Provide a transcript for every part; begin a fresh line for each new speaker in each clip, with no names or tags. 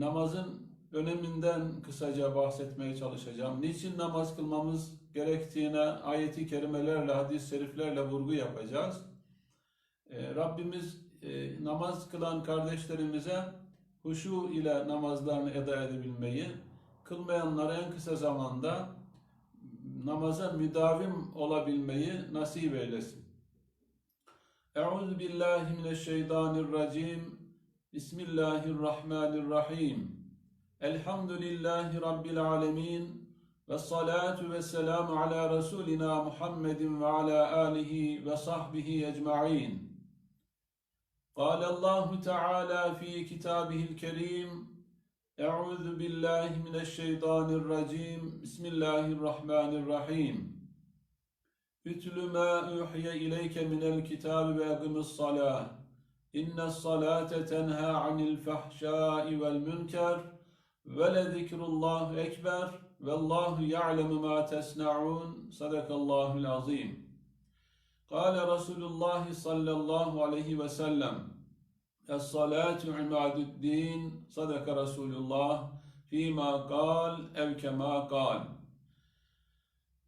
namazın öneminden kısaca bahsetmeye çalışacağım. Niçin namaz kılmamız gerektiğine ayeti kerimelerle, hadis-i şeriflerle vurgu yapacağız. E, Rabbimiz e, namaz kılan kardeşlerimize huşu ile namazlarını eda edebilmeyi, kılmayanlara en kısa zamanda namaza müdavim olabilmeyi nasip eylesin. Euzu billahi mineşşeytanirracim. Bismillahirrahmanirrahim. Elhamdülillahi rabbil alamin. Ve salatu ve selamu ala Resulina Muhammedin ve ala alihi ve sahbihi ecma'in. قال الله تعالى في كتابه الكريم أعوذ بالله من الشيطان الرجيم بسم الله الرحمن الرحيم اتل ما أوحي إليك من الكتاب وأقم الصلاة إن الصلاة تنهى عن الفحشاء والمنكر ولذكر الله أكبر والله يعلم ما تصنعون صدق الله العظيم قال رسول الله صلى الله عليه وسلم الصلاة عماد الدين صدق رسول الله فيما قال أو كما قال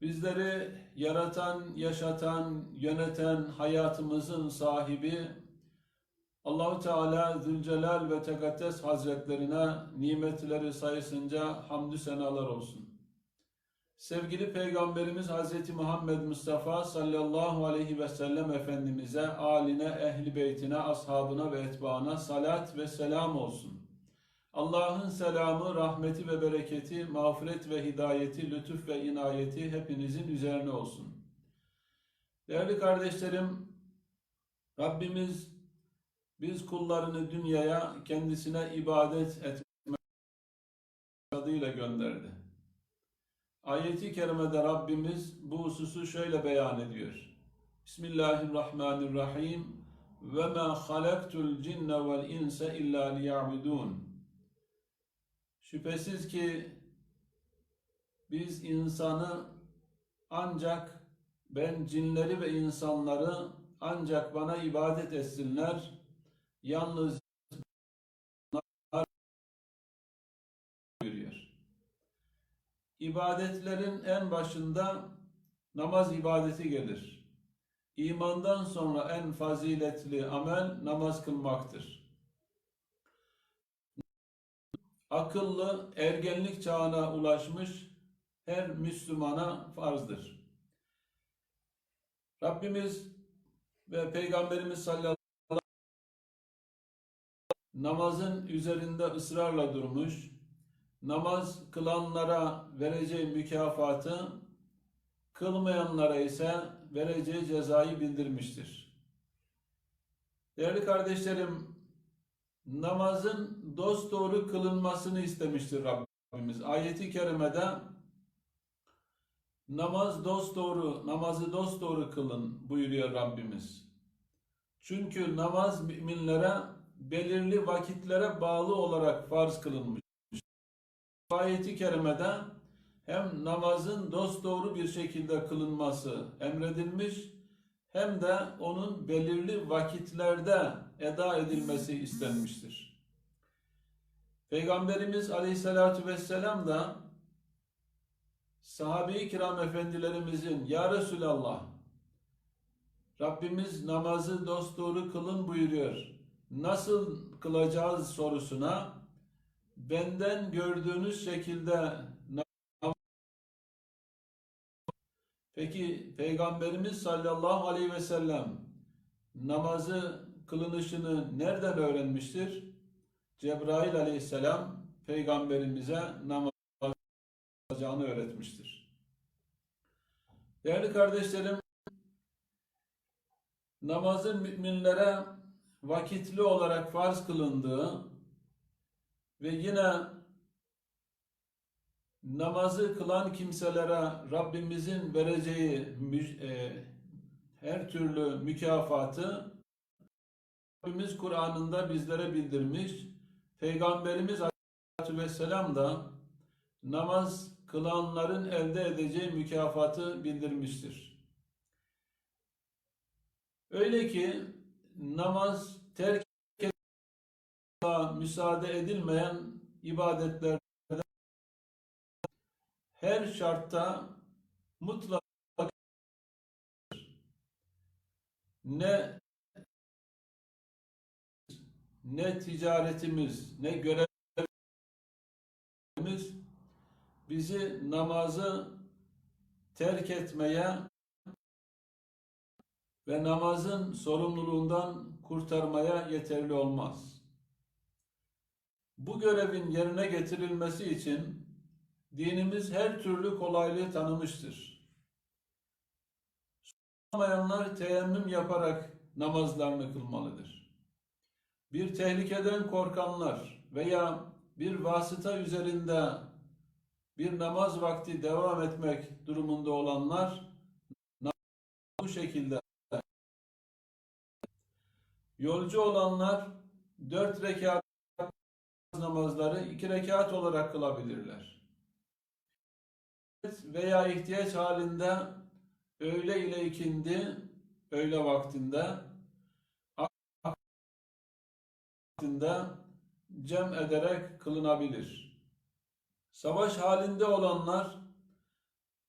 Bizleri yaratan, yaşatan, yöneten, hayatımızın sahibi Allahu Teala Zülcelal ve Tekaddes Hazretlerine nimetleri sayısınca hamdü senalar olsun. Sevgili Peygamberimiz Hz. Muhammed Mustafa sallallahu aleyhi ve sellem Efendimiz'e, aline, ehli beytine, ashabına ve etbaına salat ve selam olsun. Allah'ın selamı, rahmeti ve bereketi, mağfiret ve hidayeti, lütuf ve inayeti hepinizin üzerine olsun. Değerli kardeşlerim, Rabbimiz biz kullarını dünyaya kendisine ibadet etmek adıyla gönderdi. Ayeti kerimede Rabbimiz bu hususu şöyle beyan ediyor. Bismillahirrahmanirrahim. Ve ma halaktul cinne vel insa illa liya'budun. Şüphesiz ki biz insanı ancak ben cinleri ve insanları ancak bana ibadet etsinler. Yalnız buyuruyor. İbadetlerin en başında namaz ibadeti gelir. İmandan sonra en faziletli amel namaz kılmaktır. Akıllı, ergenlik çağına ulaşmış her Müslümana farzdır. Rabbimiz ve Peygamberimiz sallallahu namazın üzerinde ısrarla durmuş, namaz kılanlara vereceği mükafatı, kılmayanlara ise vereceği cezayı bildirmiştir. Değerli kardeşlerim, namazın dosdoğru kılınmasını istemiştir Rabbimiz. Ayeti kerimede namaz dosdoğru, namazı dosdoğru kılın buyuruyor Rabbimiz. Çünkü namaz müminlere belirli vakitlere bağlı olarak farz kılınmış ayeti kerimede hem namazın dosdoğru bir şekilde kılınması emredilmiş hem de onun belirli vakitlerde eda edilmesi istenmiştir. Peygamberimiz Aleyhisselatü Vesselam da sahabe-i kiram efendilerimizin Ya Resulallah Rabbimiz namazı dosdoğru kılın buyuruyor. Nasıl kılacağız sorusuna benden gördüğünüz şekilde Peki Peygamberimiz sallallahu aleyhi ve sellem namazı kılınışını nereden öğrenmiştir? Cebrail aleyhisselam peygamberimize namaz kılacağını öğretmiştir. Değerli kardeşlerim, namazın müminlere vakitli olarak farz kılındığı ve yine namazı kılan kimselere Rabbimizin vereceği e, her türlü mükafatı Rabbimiz Kur'an'ında bizlere bildirmiş. Peygamberimiz Aleyhisselatü Vesselam da namaz kılanların elde edeceği mükafatı bildirmiştir. Öyle ki namaz terk müsaade edilmeyen ibadetlerde her şartta mutlak ne ne ticaretimiz, ne görevimiz bizi namazı terk etmeye ve namazın sorumluluğundan kurtarmaya yeterli olmaz. Bu görevin yerine getirilmesi için dinimiz her türlü kolaylığı tanımıştır. Olmayanlar teyemmüm yaparak namazlarını kılmalıdır. Bir tehlikeden korkanlar veya bir vasıta üzerinde bir namaz vakti devam etmek durumunda olanlar bu şekilde yolcu olanlar dört rekat namazları iki rekat olarak kılabilirler. Veya ihtiyaç halinde öğle ile ikindi öğle vaktinde vaktinde cem ederek kılınabilir. Savaş halinde olanlar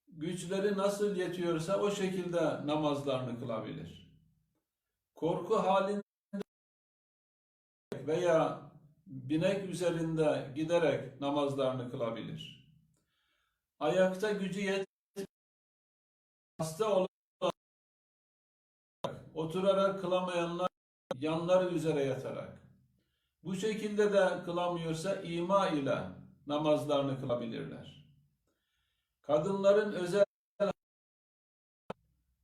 güçleri nasıl yetiyorsa o şekilde namazlarını kılabilir. Korku halinde veya binek üzerinde giderek namazlarını kılabilir. Ayakta gücü yet hasta olan oturarak kılamayanlar yanları üzere yatarak. Bu şekilde de kılamıyorsa ima ile namazlarını kılabilirler. Kadınların özel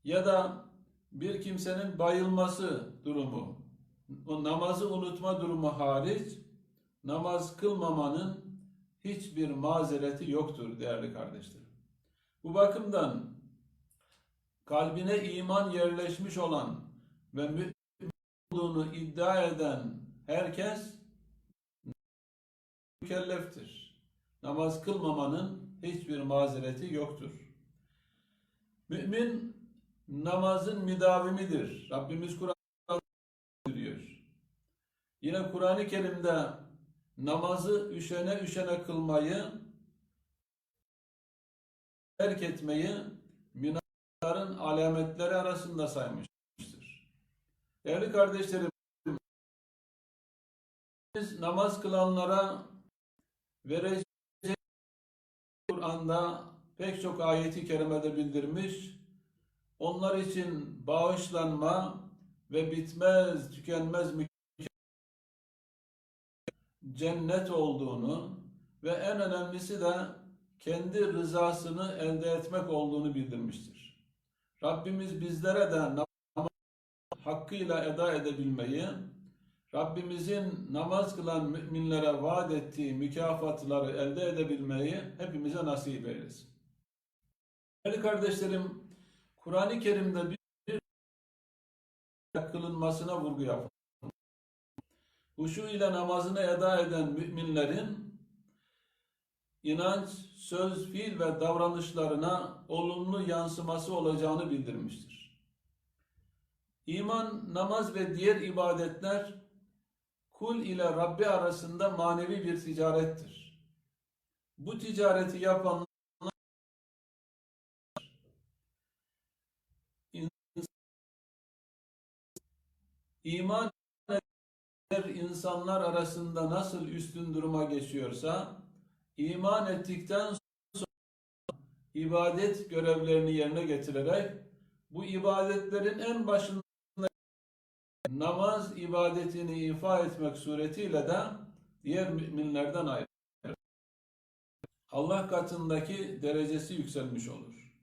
ya da bir kimsenin bayılması durumu, o namazı unutma durumu hariç namaz kılmamanın hiçbir mazereti yoktur değerli kardeşlerim. Bu bakımdan kalbine iman yerleşmiş olan ve mümin olduğunu iddia eden herkes mükelleftir. Namaz kılmamanın hiçbir mazereti yoktur. Mümin namazın müdavimidir. Rabbimiz Kur'an. Yine Kur'an-ı Kerim'de namazı üşene üşene kılmayı terk etmeyi münafıkların alametleri arasında saymıştır. Değerli kardeşlerim biz namaz kılanlara vereceği Kur'an'da pek çok ayeti kerimede bildirmiş. Onlar için bağışlanma ve bitmez, tükenmez cennet olduğunu ve en önemlisi de kendi rızasını elde etmek olduğunu bildirmiştir. Rabbimiz bizlere de hakkıyla eda edebilmeyi, Rabbimizin namaz kılan müminlere vaat ettiği mükafatları elde edebilmeyi hepimize nasip eylesin. Değerli kardeşlerim, Kur'an-ı Kerim'de bir kılınmasına vurgu yapılır. Huşu ile namazını eda eden müminlerin inanç, söz, fiil ve davranışlarına olumlu yansıması olacağını bildirmiştir. İman, namaz ve diğer ibadetler kul ile Rabbi arasında manevi bir ticarettir. Bu ticareti yapanlar iman insanlar arasında nasıl üstün duruma geçiyorsa iman ettikten sonra ibadet görevlerini yerine getirerek bu ibadetlerin en başında namaz ibadetini ifa etmek suretiyle de diğer müminlerden ayrılır. Allah katındaki derecesi yükselmiş olur.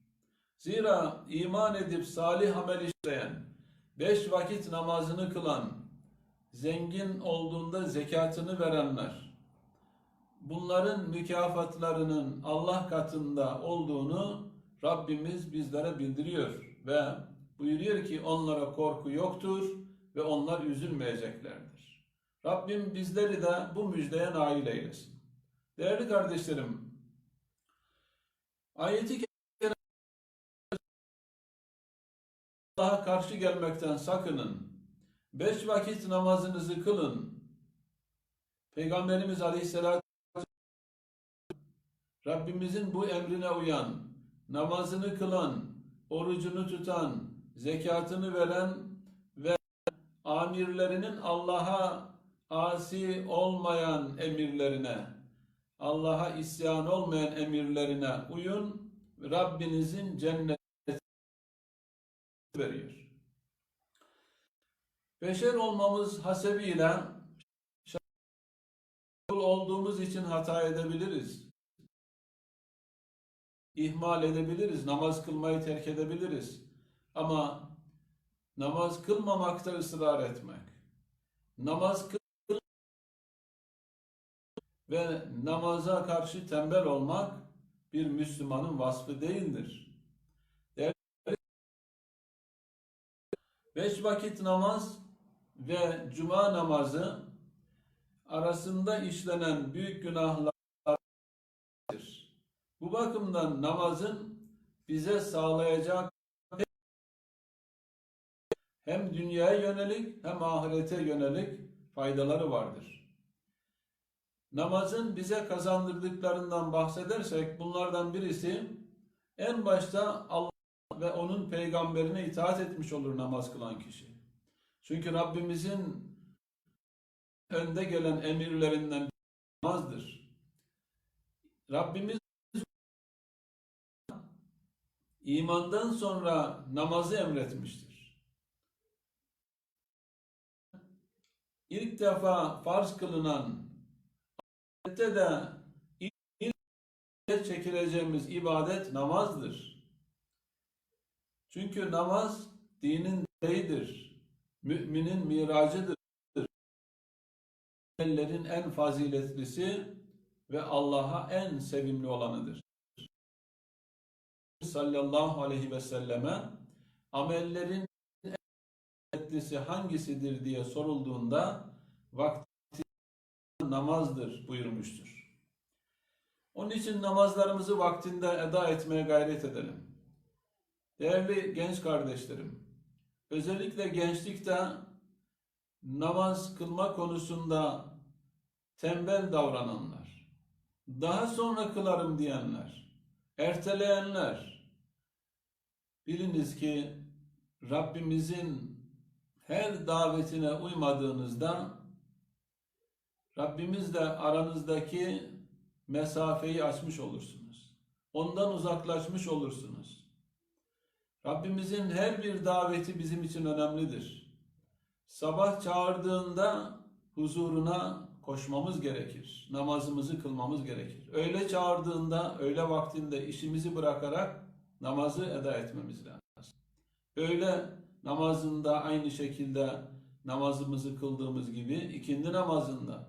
Zira iman edip salih amel işleyen, beş vakit namazını kılan, zengin olduğunda zekatını verenler, bunların mükafatlarının Allah katında olduğunu Rabbimiz bizlere bildiriyor ve buyuruyor ki onlara korku yoktur ve onlar üzülmeyeceklerdir. Rabbim bizleri de bu müjdeye nail eylesin. Değerli kardeşlerim, ayeti Allah'a karşı gelmekten sakının. Beş vakit namazınızı kılın. Peygamberimiz Aleyhisselatü Rabbimizin bu emrine uyan, namazını kılan, orucunu tutan, zekatını veren ve amirlerinin Allah'a asi olmayan emirlerine, Allah'a isyan olmayan emirlerine uyun. Rabbinizin cenneti veriyor. Beşer olmamız hasebiyle kul olduğumuz için hata edebiliriz. İhmal edebiliriz. Namaz kılmayı terk edebiliriz. Ama namaz kılmamakta ısrar etmek, namaz kıl ve namaza karşı tembel olmak bir Müslümanın vasfı değildir. Beş vakit namaz ve cuma namazı arasında işlenen büyük günahlardır. Bu bakımdan namazın bize sağlayacak hem dünyaya yönelik hem ahirete yönelik faydaları vardır. Namazın bize kazandırdıklarından bahsedersek bunlardan birisi en başta Allah ve onun peygamberine itaat etmiş olur namaz kılan kişi. Çünkü Rabbimizin önde gelen emirlerinden namazdır. Rabbimiz imandan sonra namazı emretmiştir. İlk defa farz kılınan ahirette de ilk çekileceğimiz ibadet namazdır. Çünkü namaz dinin direğidir. Müminin miracıdır. Amellerin en faziletlisi ve Allah'a en sevimli olanıdır. Sallallahu aleyhi ve selleme amellerin en faziletlisi hangisidir diye sorulduğunda vakti namazdır buyurmuştur. Onun için namazlarımızı vaktinde eda etmeye gayret edelim. Değerli genç kardeşlerim, özellikle gençlikte namaz kılma konusunda tembel davrananlar, daha sonra kılarım diyenler, erteleyenler, biliniz ki Rabbimizin her davetine uymadığınızda Rabbimizle aranızdaki mesafeyi açmış olursunuz. Ondan uzaklaşmış olursunuz. Rabbimizin her bir daveti bizim için önemlidir. Sabah çağırdığında huzuruna koşmamız gerekir. Namazımızı kılmamız gerekir. Öyle çağırdığında, öyle vaktinde işimizi bırakarak namazı eda etmemiz lazım. Öyle namazında aynı şekilde namazımızı kıldığımız gibi ikindi namazında,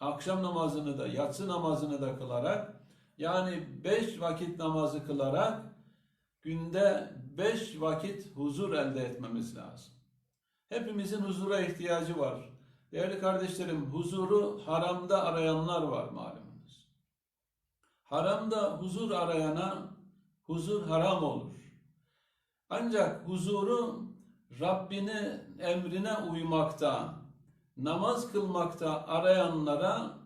akşam namazını da, yatsı namazını da kılarak yani beş vakit namazı kılarak günde beş vakit huzur elde etmemiz lazım. Hepimizin huzura ihtiyacı var. Değerli kardeşlerim, huzuru haramda arayanlar var malumunuz. Haramda huzur arayana huzur haram olur. Ancak huzuru Rabbine emrine uymakta, namaz kılmakta arayanlara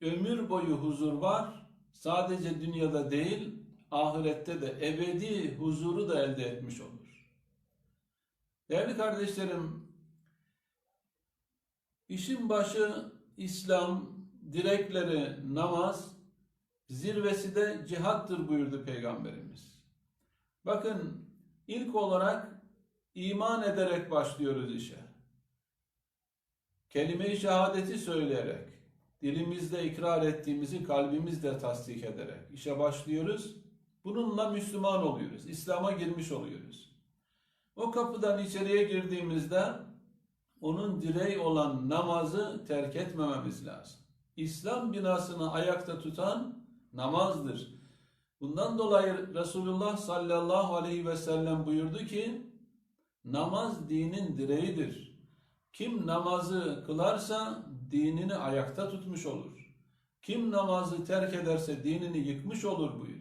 ömür boyu huzur var. Sadece dünyada değil, ahirette de ebedi huzuru da elde etmiş olur. Değerli kardeşlerim, işin başı İslam, direkleri namaz, zirvesi de cihattır buyurdu Peygamberimiz. Bakın ilk olarak iman ederek başlıyoruz işe. Kelime-i şehadeti söyleyerek, dilimizde ikrar ettiğimizi kalbimizde tasdik ederek işe başlıyoruz. Bununla Müslüman oluyoruz. İslam'a girmiş oluyoruz. O kapıdan içeriye girdiğimizde onun direği olan namazı terk etmememiz lazım. İslam binasını ayakta tutan namazdır. Bundan dolayı Resulullah sallallahu aleyhi ve sellem buyurdu ki namaz dinin direğidir. Kim namazı kılarsa dinini ayakta tutmuş olur. Kim namazı terk ederse dinini yıkmış olur buyuruyor.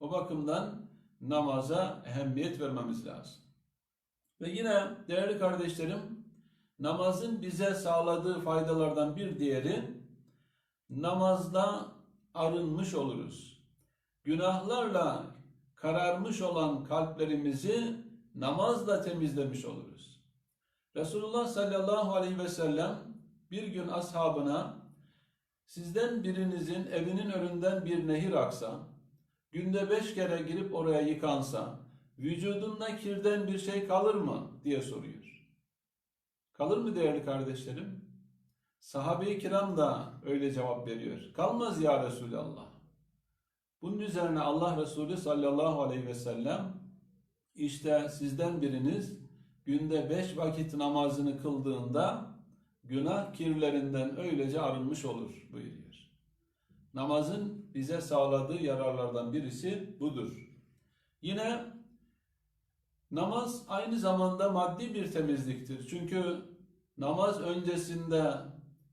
O bakımdan namaza ehemmiyet vermemiz lazım. Ve yine değerli kardeşlerim, namazın bize sağladığı faydalardan bir diğeri, namazda arınmış oluruz. Günahlarla kararmış olan kalplerimizi namazla temizlemiş oluruz. Resulullah sallallahu aleyhi ve sellem bir gün ashabına sizden birinizin evinin önünden bir nehir aksa, günde beş kere girip oraya yıkansa, vücudunda kirden bir şey kalır mı diye soruyor. Kalır mı değerli kardeşlerim? Sahabe-i kiram da öyle cevap veriyor. Kalmaz ya Resulallah. Bunun üzerine Allah Resulü sallallahu aleyhi ve sellem işte sizden biriniz günde beş vakit namazını kıldığında günah kirlerinden öylece arınmış olur buyuruyor. Namazın bize sağladığı yararlardan birisi budur. Yine namaz aynı zamanda maddi bir temizliktir. Çünkü namaz öncesinde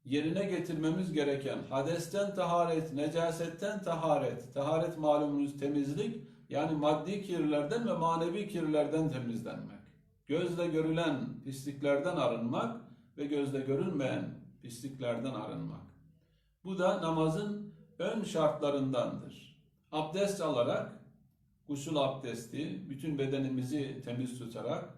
yerine getirmemiz gereken hadesten taharet, necasetten taharet, taharet malumunuz temizlik, yani maddi kirlerden ve manevi kirlerden temizlenmek. Gözle görülen pisliklerden arınmak ve gözle görünmeyen pisliklerden arınmak. Bu da namazın ön şartlarındandır. Abdest alarak, gusül abdesti, bütün bedenimizi temiz tutarak,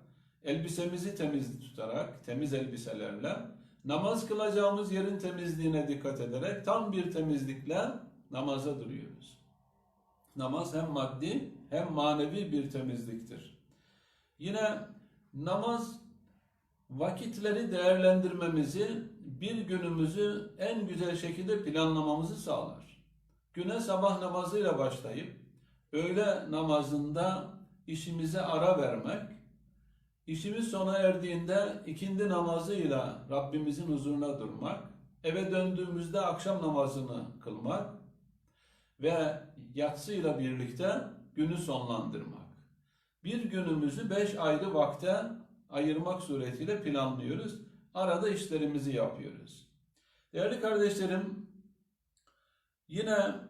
elbisemizi temiz tutarak, temiz elbiselerle, namaz kılacağımız yerin temizliğine dikkat ederek tam bir temizlikle namaza duruyoruz. Namaz hem maddi hem manevi bir temizliktir. Yine namaz vakitleri değerlendirmemizi, bir günümüzü en güzel şekilde planlamamızı sağlar. Güne sabah namazıyla başlayıp öğle namazında işimize ara vermek, işimiz sona erdiğinde ikindi namazıyla Rabbimizin huzuruna durmak, eve döndüğümüzde akşam namazını kılmak ve yatsıyla birlikte günü sonlandırmak. Bir günümüzü beş ayrı vakte ayırmak suretiyle planlıyoruz. Arada işlerimizi yapıyoruz. Değerli kardeşlerim, yine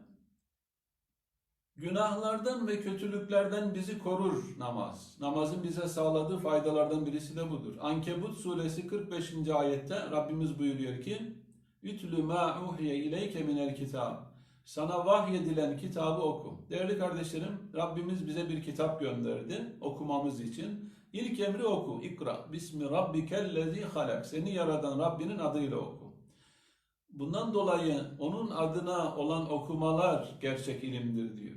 günahlardan ve kötülüklerden bizi korur namaz. Namazın bize sağladığı faydalardan birisi de budur. Ankebut suresi 45. ayette Rabbimiz buyuruyor ki Ütlü ma uhiye ileyke minel kitab. Sana vahyedilen kitabı oku. Değerli kardeşlerim, Rabbimiz bize bir kitap gönderdi okumamız için. İlk emri oku. İkra. Bismi rabbikellezi halak. Seni yaradan Rabbinin adıyla oku. Bundan dolayı onun adına olan okumalar gerçek ilimdir diyoruz.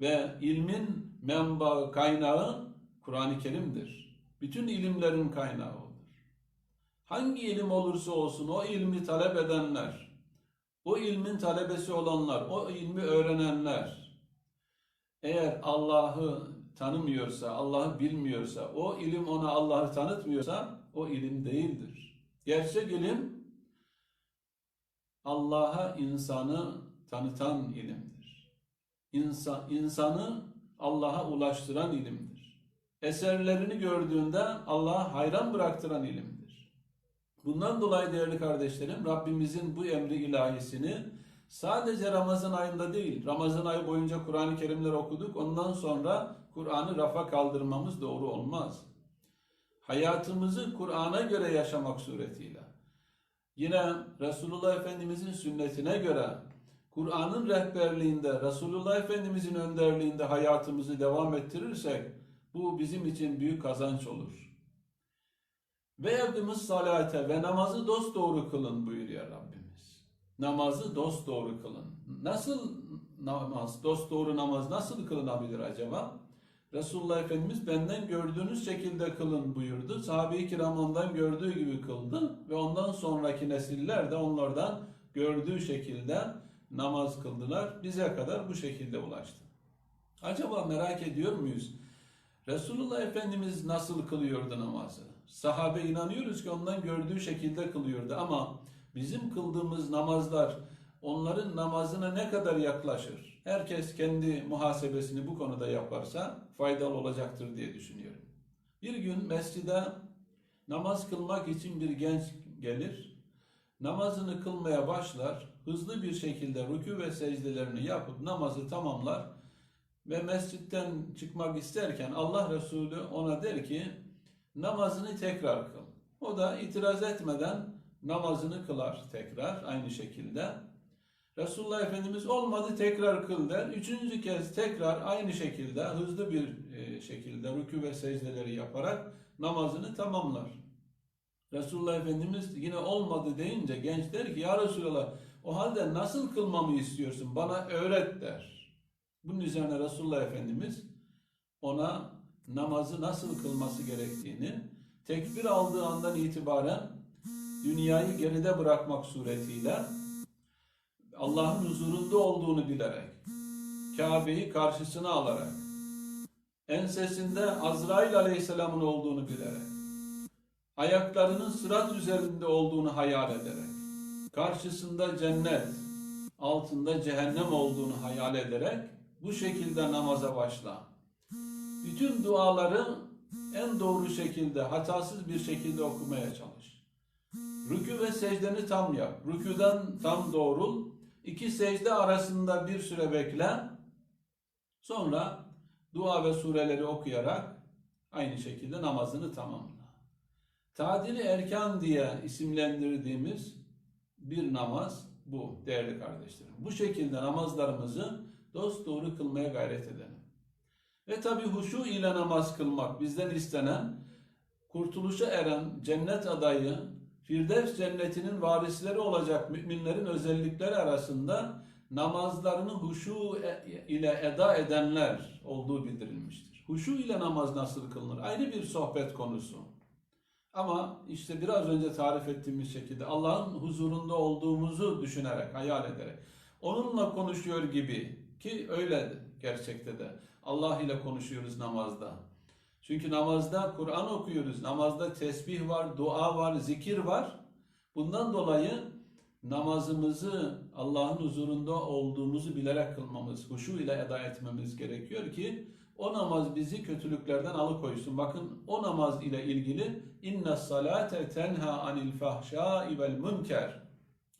Ve ilmin menbaı, kaynağı Kur'an-ı Kerim'dir. Bütün ilimlerin kaynağı odur. Hangi ilim olursa olsun o ilmi talep edenler, o ilmin talebesi olanlar, o ilmi öğrenenler eğer Allah'ı tanımıyorsa, Allah'ı bilmiyorsa, o ilim ona Allah'ı tanıtmıyorsa o ilim değildir. Gerçek ilim Allah'a insanı tanıtan ilimdir. İnsan, insanı Allah'a ulaştıran ilimdir. Eserlerini gördüğünde Allah'a hayran bıraktıran ilimdir. Bundan dolayı değerli kardeşlerim Rabbimizin bu emri ilahisini sadece Ramazan ayında değil, Ramazan ayı boyunca Kur'an-ı Kerimler okuduk. Ondan sonra Kur'an'ı rafa kaldırmamız doğru olmaz. Hayatımızı Kur'an'a göre yaşamak suretiyle. Yine Resulullah Efendimizin sünnetine göre Kur'an'ın rehberliğinde, Resulullah Efendimizin önderliğinde hayatımızı devam ettirirsek bu bizim için büyük kazanç olur. Ve evdimiz salate ve namazı dost doğru kılın buyuruyor Rabbimiz. Namazı dost doğru kılın. Nasıl namaz, dost doğru namaz nasıl kılınabilir acaba? Resulullah Efendimiz benden gördüğünüz şekilde kılın buyurdu. Sahabe-i kiram ondan gördüğü gibi kıldı ve ondan sonraki nesiller de onlardan gördüğü şekilde namaz kıldılar. Bize kadar bu şekilde ulaştı. Acaba merak ediyor muyuz? Resulullah Efendimiz nasıl kılıyordu namazı? Sahabe inanıyoruz ki ondan gördüğü şekilde kılıyordu ama bizim kıldığımız namazlar onların namazına ne kadar yaklaşır? Herkes kendi muhasebesini bu konuda yaparsa faydalı olacaktır diye düşünüyorum. Bir gün mescide namaz kılmak için bir genç gelir. Namazını kılmaya başlar. Hızlı bir şekilde rükû ve secdelerini yapıp namazı tamamlar ve mescitten çıkmak isterken Allah Resulü ona der ki namazını tekrar kıl. O da itiraz etmeden namazını kılar tekrar aynı şekilde. Resulullah Efendimiz olmadı tekrar kıl der. Üçüncü kez tekrar aynı şekilde hızlı bir e, şekilde rükû ve secdeleri yaparak namazını tamamlar. Resulullah Efendimiz yine olmadı deyince genç der ki ya Resulallah o halde nasıl kılmamı istiyorsun bana öğret der. Bunun üzerine Resulullah Efendimiz ona namazı nasıl kılması gerektiğini tekbir aldığı andan itibaren dünyayı geride bırakmak suretiyle Allah'ın huzurunda olduğunu bilerek Kabe'yi karşısına alarak ensesinde Azrail Aleyhisselam'ın olduğunu bilerek ayaklarının sırat üzerinde olduğunu hayal ederek karşısında cennet altında cehennem olduğunu hayal ederek bu şekilde namaza başla. Bütün duaları en doğru şekilde, hatasız bir şekilde okumaya çalış. Rükü ve secdeni tam yap. Rüküden tam doğrul. İki secde arasında bir süre bekle. Sonra dua ve sureleri okuyarak aynı şekilde namazını tamamla. Tadili erkan diye isimlendirdiğimiz bir namaz bu değerli kardeşlerim. Bu şekilde namazlarımızı dost doğru kılmaya gayret edelim. Ve tabi huşu ile namaz kılmak bizden istenen, kurtuluşa eren cennet adayı, Firdevs cennetinin varisleri olacak müminlerin özellikleri arasında namazlarını huşu ile eda edenler olduğu bildirilmiştir. Huşu ile namaz nasıl kılınır? Ayrı bir sohbet konusu. Ama işte biraz önce tarif ettiğimiz şekilde Allah'ın huzurunda olduğumuzu düşünerek, hayal ederek, onunla konuşuyor gibi ki öyle gerçekte de Allah ile konuşuyoruz namazda. Çünkü namazda Kur'an okuyoruz, namazda tesbih var, dua var, zikir var. Bundan dolayı namazımızı Allah'ın huzurunda olduğumuzu bilerek kılmamız, huşu ile eda etmemiz gerekiyor ki o namaz bizi kötülüklerden alıkoysun. Bakın o namaz ile ilgili inna salate tenha anil fahşai vel münker.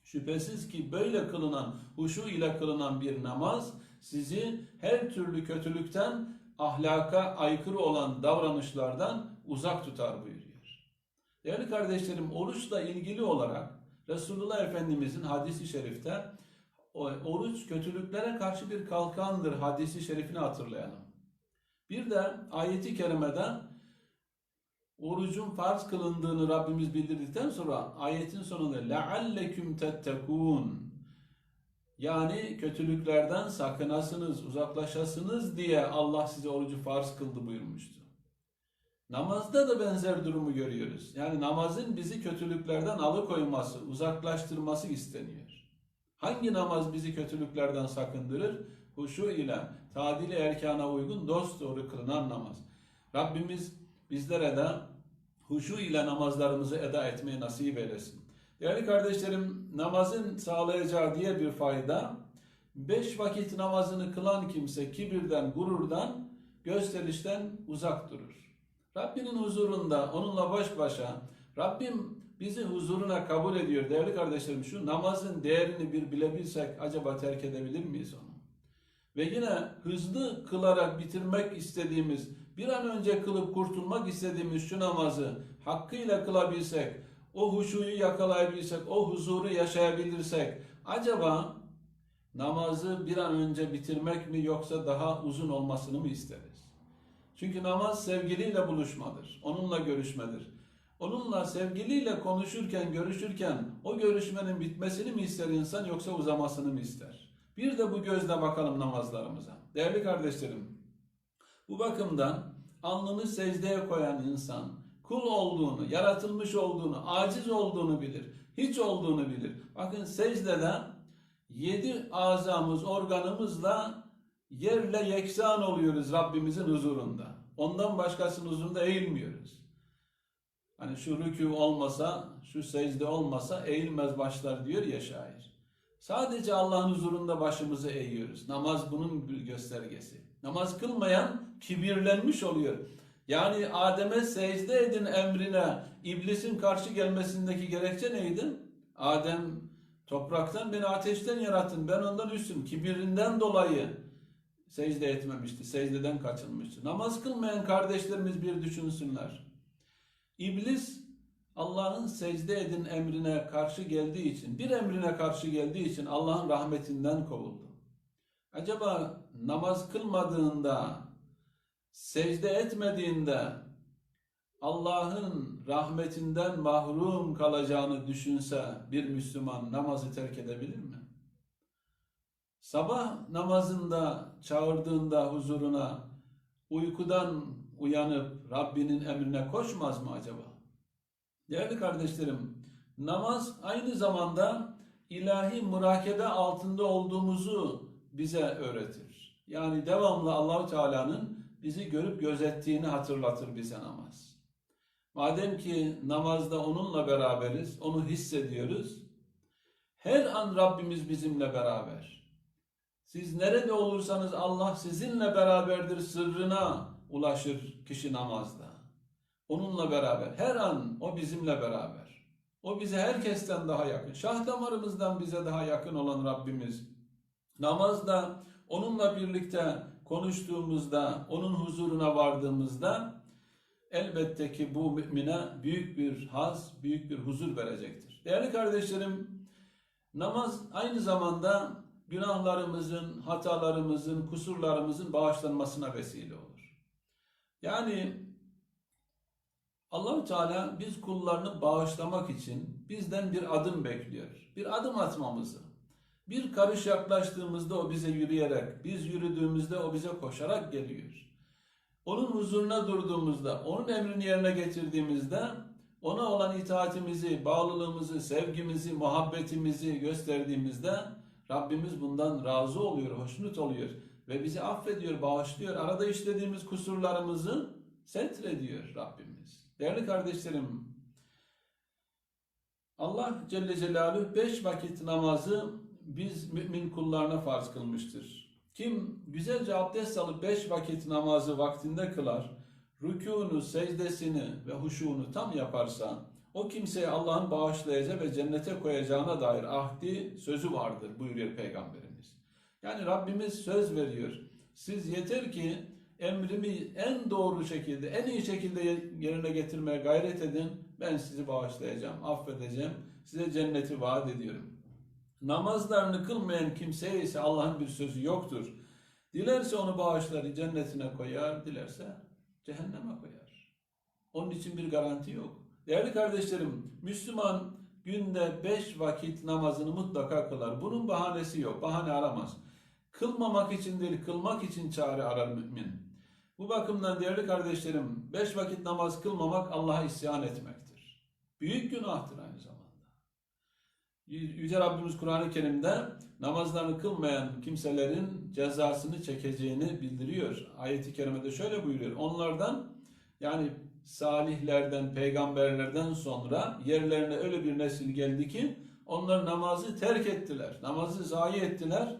Şüphesiz ki böyle kılınan, huşu ile kılınan bir namaz sizi her türlü kötülükten, ahlaka aykırı olan davranışlardan uzak tutar buyuruyor. Değerli kardeşlerim, oruçla ilgili olarak Resulullah Efendimizin hadisi şerifte oruç kötülüklere karşı bir kalkandır hadisi şerifini hatırlayalım. Bir de ayeti kerimeden orucun farz kılındığını Rabbimiz bildirdikten sonra ayetin sonunda لَعَلَّكُمْ تَتَّكُونَ yani kötülüklerden sakınasınız, uzaklaşasınız diye Allah size orucu farz kıldı buyurmuştu. Namazda da benzer durumu görüyoruz. Yani namazın bizi kötülüklerden alıkoyması, uzaklaştırması isteniyor. Hangi namaz bizi kötülüklerden sakındırır? Huşu ile tadili erkana uygun dost doğru kılınan namaz. Rabbimiz bizlere de huşu ile namazlarımızı eda etmeyi nasip eylesin. Değerli kardeşlerim, namazın sağlayacağı diye bir fayda, beş vakit namazını kılan kimse kibirden, gururdan, gösterişten uzak durur. Rabbinin huzurunda, onunla baş başa, Rabbim bizi huzuruna kabul ediyor. Değerli kardeşlerim, şu namazın değerini bir bilebilsek acaba terk edebilir miyiz onu? Ve yine hızlı kılarak bitirmek istediğimiz, bir an önce kılıp kurtulmak istediğimiz şu namazı hakkıyla kılabilsek, o huşuyu yakalayabilsek, o huzuru yaşayabilirsek, acaba namazı bir an önce bitirmek mi yoksa daha uzun olmasını mı isteriz? Çünkü namaz sevgiliyle buluşmadır, onunla görüşmedir. Onunla sevgiliyle konuşurken, görüşürken o görüşmenin bitmesini mi ister insan yoksa uzamasını mı ister? Bir de bu gözle bakalım namazlarımıza. Değerli kardeşlerim, bu bakımdan alnını secdeye koyan insan, kul olduğunu, yaratılmış olduğunu, aciz olduğunu bilir, hiç olduğunu bilir. Bakın secdede yedi azamız, organımızla yerle yeksan oluyoruz Rabbimizin huzurunda. Ondan başkasının huzurunda eğilmiyoruz. Hani şu rükû olmasa, şu secde olmasa eğilmez başlar diyor ya şair. Sadece Allah'ın huzurunda başımızı eğiyoruz. Namaz bunun göstergesi. Namaz kılmayan kibirlenmiş oluyor. Yani Adem'e secde edin emrine iblisin karşı gelmesindeki gerekçe neydi? Adem topraktan beni ateşten yarattın ben ondan üstüm. Kibirinden dolayı secde etmemişti. Secdeden kaçınmıştı. Namaz kılmayan kardeşlerimiz bir düşünsünler. İblis Allah'ın secde edin emrine karşı geldiği için, bir emrine karşı geldiği için Allah'ın rahmetinden kovuldu. Acaba namaz kılmadığında, secde etmediğinde Allah'ın rahmetinden mahrum kalacağını düşünse bir Müslüman namazı terk edebilir mi? Sabah namazında çağırdığında huzuruna uykudan uyanıp Rabbinin emrine koşmaz mı acaba? Değerli kardeşlerim, namaz aynı zamanda ilahi murakebe altında olduğumuzu bize öğretir. Yani devamlı Allahu Teala'nın bizi görüp gözettiğini hatırlatır bize namaz. Madem ki namazda onunla beraberiz, onu hissediyoruz. Her an Rabbimiz bizimle beraber. Siz nerede olursanız Allah sizinle beraberdir sırrına ulaşır kişi namazda. Onunla beraber. Her an o bizimle beraber. O bize herkesten daha yakın. Şah damarımızdan bize daha yakın olan Rabbimiz. Namazda onunla birlikte konuştuğumuzda, onun huzuruna vardığımızda elbette ki bu mümine büyük bir haz, büyük bir huzur verecektir. Değerli kardeşlerim, namaz aynı zamanda günahlarımızın, hatalarımızın, kusurlarımızın bağışlanmasına vesile olur. Yani Allahu Teala biz kullarını bağışlamak için bizden bir adım bekliyor. Bir adım atmamızı. Bir karış yaklaştığımızda o bize yürüyerek, biz yürüdüğümüzde o bize koşarak geliyor. Onun huzuruna durduğumuzda, onun emrini yerine getirdiğimizde ona olan itaatimizi, bağlılığımızı, sevgimizi, muhabbetimizi gösterdiğimizde Rabbimiz bundan razı oluyor, hoşnut oluyor ve bizi affediyor, bağışlıyor. Arada işlediğimiz kusurlarımızı setrediyor Rabbimiz. Değerli kardeşlerim, Allah Celle Celaluhu beş vakit namazı biz mümin kullarına farz kılmıştır. Kim güzelce abdest alıp beş vakit namazı vaktinde kılar, rükûnu, secdesini ve huşuğunu tam yaparsa, o kimseye Allah'ın bağışlayacağı ve cennete koyacağına dair ahdi sözü vardır buyuruyor Peygamberimiz. Yani Rabbimiz söz veriyor. Siz yeter ki emrimi en doğru şekilde, en iyi şekilde yerine getirmeye gayret edin. Ben sizi bağışlayacağım, affedeceğim. Size cenneti vaat ediyorum. Namazlarını kılmayan kimseye ise Allah'ın bir sözü yoktur. Dilerse onu bağışlar, cennetine koyar, dilerse cehenneme koyar. Onun için bir garanti yok. Değerli kardeşlerim, Müslüman günde beş vakit namazını mutlaka kılar. Bunun bahanesi yok, bahane aramaz. Kılmamak için değil, kılmak için çare arar mümin. Bu bakımdan değerli kardeşlerim, beş vakit namaz kılmamak Allah'a isyan etmektir. Büyük günahtır aynı zamanda. Yüce Rabbimiz Kur'an-ı Kerim'de namazlarını kılmayan kimselerin cezasını çekeceğini bildiriyor. Ayet-i Kerime'de şöyle buyuruyor. Onlardan yani salihlerden, peygamberlerden sonra yerlerine öyle bir nesil geldi ki onlar namazı terk ettiler. Namazı zayi ettiler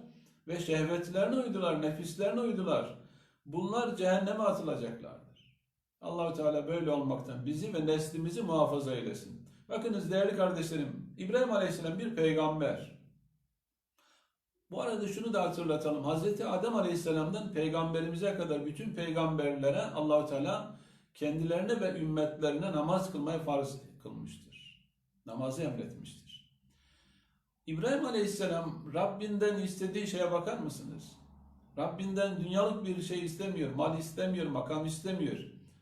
ve şehvetlerine uydular, nefislerine uydular. Bunlar cehenneme atılacaklardır. Allahu Teala böyle olmaktan bizi ve neslimizi muhafaza eylesin. Bakınız değerli kardeşlerim, İbrahim Aleyhisselam bir peygamber. Bu arada şunu da hatırlatalım. Hazreti Adem Aleyhisselam'dan peygamberimize kadar bütün peygamberlere Allahu Teala kendilerine ve ümmetlerine namaz kılmayı farz kılmıştır. Namazı emretmiştir. İbrahim Aleyhisselam Rabbinden istediği şeye bakar mısınız? Rabbinden dünyalık bir şey istemiyor, mal istemiyor, makam istemiyor.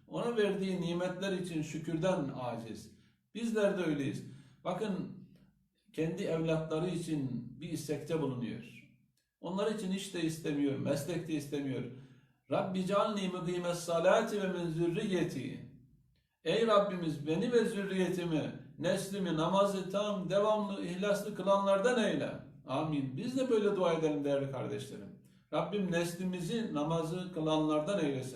Ona verdiği nimetler için şükürden aciz. Bizler de öyleyiz. Bakın kendi evlatları için bir istekte bulunuyor. Onlar için iş de istemiyor, meslek de istemiyor. Rabbi calni mukimes salati ve min zürriyeti. Ey Rabbimiz beni ve zürriyetimi, neslimi namazı tam, devamlı, ihlaslı kılanlardan eyle. Amin. Biz de böyle dua edelim değerli kardeşlerim. Rabbim neslimizi namazı kılanlardan eylesin.